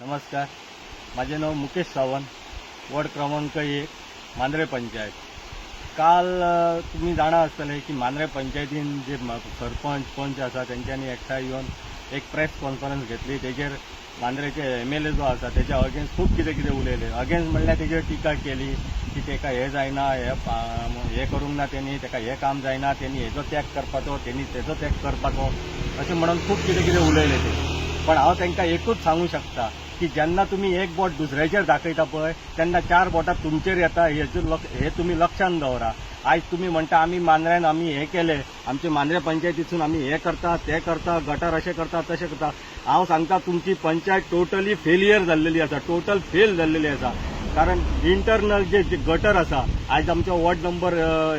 नमस्कार. माझे नाव मुकेश सावंत. वॉर्ड क्रमांक एक मांद्रे पंचायत. काल तुम्ही जाणा आसतले की मांद्रे पंचायतीन जे सरपंच पंच आसा तेंच्यांनी एकठांय येवन एक प्रेस कॉन्फरन्स घेतली. तेजेर मांद्रेचे एम एल ए जो आसा तेच्या अगेन्स्ट खूब कितें कितें उलयलें अगेन्स्ट म्हणल्यार तेजेर टिका केली की तेका हे जायना हे हें हे करूंक ना तेणी तेका हे काम जायना तेणी हेजो त्याग करपाचो तेणी तेजो त्याग करपाचो. अशें म्हणून खूब कितें कितें उलयलें ते. पण हांव तांकां एकूच सांगू शकता की जेन्ना तुमी एक बोट दुसऱ्याचेर दाखयता पळय तेन्ना चार बोटां तुमचेर येता हेचेर लक्ष हे तुमी लक्षांत दवरा. आयज तुमी म्हणटा आमी मांद्र्यान आमी हे केले. आमचे मांद्रे पंचायतीसून आमी हे करता ते करता गटार अशें करता तशें करता. हांव सांगता तुमची पंचायत टोटली फेलियर जाल्लेली आसा टोटल फेल जाल्लेली आसा कारण इंटरनल जे गटर आसा आज आमच्या वॉर्ड नंबर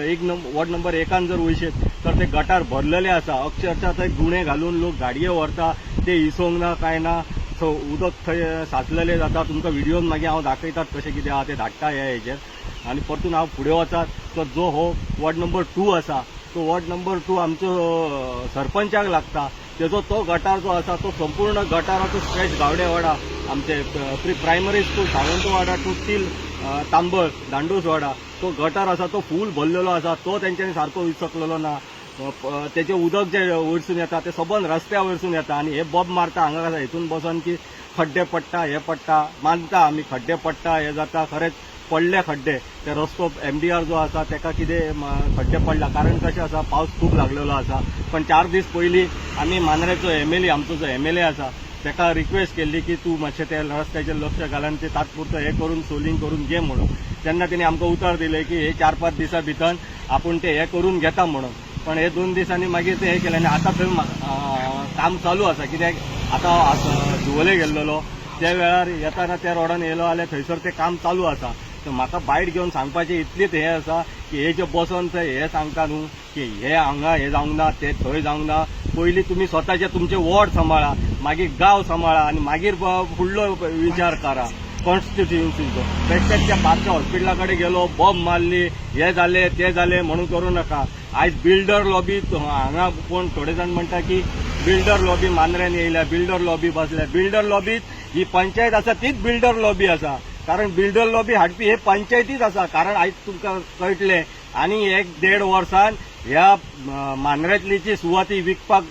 एक नंबर वॉर्ड नंबर एकान जर वयशेत तर ते गटार भरलेले आसा अक्षरशः थंय गुणे घालून लोक गाडये व्हरता ते इसोंक ना काय ना सो उदक थंय साचलेले जाता तुमकां व्हिडियोन मागीर हांव दाखयतात कशें कितें आहा तें धाडटा ह्या हेजेर आनी परतून हांव फुडें वचात. तो जो हो वॉर्ड नंबर टू आसा तो वॉर्ड नंबर टू आमचो सरपंचाक लागता. तेजो तो गटार जो आसा तो संपूर्ण गटाराचो स्ट्रेच गावडेवाडा आमचे pre primary school Sawantwada to till अ, तांबळ दांडूसवाडा. तो गटार आसा तो फूल भरलेलो आसा. तो तेंच्यांनी सारको विसकलेलो ना. अ, उदक जे वयरसून येता ते सबंद रस्त्या वयरसून येता आनी हे बॉब मारता हांगा कसा हितून बसून की खड्डे पडटा हे पडटा मानता आमी खड्डे पडटा हे जाता खरेंच पडले खड्डे. ते रस्तो एम डी आर जो आसा तेका कितें खड्डे पडला. कारण कशें आसा पावस खूब लागलेलो आसा पण चार दीस पयलीं आमी मांद्रेचो एम एल ए आमचो जो एम एल ए आसा तेका रिक्वेस्ट केल्ली की तूं मातशें ते रस्त्याचेर लक्ष घाल आनी ते तात्पुरतं हे करून सोलिंग करून घे म्हणून. तेन्ना तेणी आमकां उतर दिलें की हे चार पांच दिसां भितर आपूण ते हे करून घेता म्हणून. पण हे दोन दिसांनी मागीर ते हे केलें आनी आतां थंय काम चालू आसा कित्याक आतां हांव गेल्लो. त्या वेळार येताना त्या रोडान येयलो जाल्यार थंयसर ते काम चालू आसा तर म्हाका बायट घेवन सांगपाचें इतलेंच हें आसा की हे जे बसोन थंय हे सांगता न्हू की हे हांगा हे जावंक ना ते थंय जावंक ना. पयलीं तुमी स्वताचे तुमचे वॉर्ड सांबाळा मागीर गांव सांबाळा आनी मागीर फुडलो विचार करा. कॉन्स्टिट्युएन्सीचो बेश्टेच त्या बारच्या हॉस्पिटला कडेन गेलो बॉम्ब मारली हे झाले ते झाले म्हणून करूं नाका. आयज बिल्डर लॉबी हांगा कोण थोडे जाण म्हणटा की बिल्डर लॉबी मांद्र्यान येयल्या बिल्डर लॉबी बसल्या. बिल्डर लॉबीत ही पंचायत आसा तीच बिल्डर लॉबी आसा कारण बिल्डर लॉबी हाडपी हे पंचायतीच आसा कारण आयज तुमकां कळटलें. आनी एक देड वर्सान ह्या मांद्र्यातली जी सुवाती विकपाक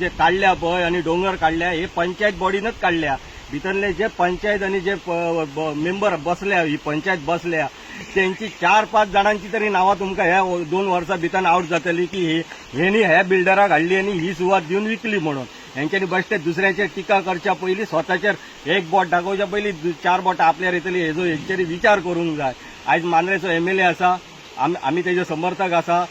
जे काडल्या पळय आनी दोंगर काडल्या हे पंचायत बॉडीनच काडल्या भितरले जे पंचायत आनी जे मेंबर बसल्या ही पंचायत बसल्या त्यांची चार पाच जाणांची तरी नांवां तुमकां ह्या दोन वर्सां भितर आवट जातली की हेणी ह्या बिल्डराक हाडली आनी ही सुवात दिवन विकली म्हणून. हेंच्यांनी बेश्टे दुसऱ्याचेर टिका करच्या पयलीं स्वताचेर एक बोट दाखोवच्या पयलीं चार बोटां आपल्यार येतली हेजो हेंचेर विचार करूंक जाय आयज मांद्रेचो एम एल ए आसा आमी आमी तेजे समर्थक आसा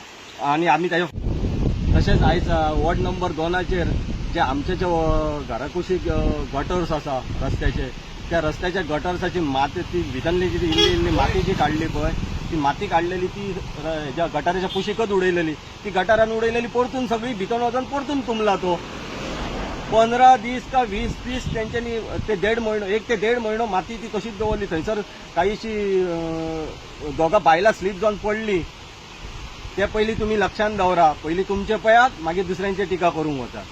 आनी आमी तेजे तशेंच आयज वॉर्ड नंबर दोनाचेर जे आमचे जे घराकुशी घराकुशीक गटर्स आसा रस्त्याचे त्या रस्त्याच्या गटर्साची माती ती भितरली जी इल्ली इल्ली माती जी काडली पळय ती माती काडलेली ती ज्या गटाराच्या कुशीकच उडयलेली ती गटारान उडयलेली परतून सगळी भितर वचून परतून तुंबला तो. पंदरा दीस का वीस दीस तेंच्यांनी ते देड म्हयनो एक ते देड म्हयनो माती ती तशीच दवरली थंयसर काहीशी अ, दोगां बायलां स्लीप जावन पडली. ते पयलीं तुमी लक्षांत दवरा पयलीं तुमचे पयात मागीर दुसऱ्यांची टिका करूंक वचा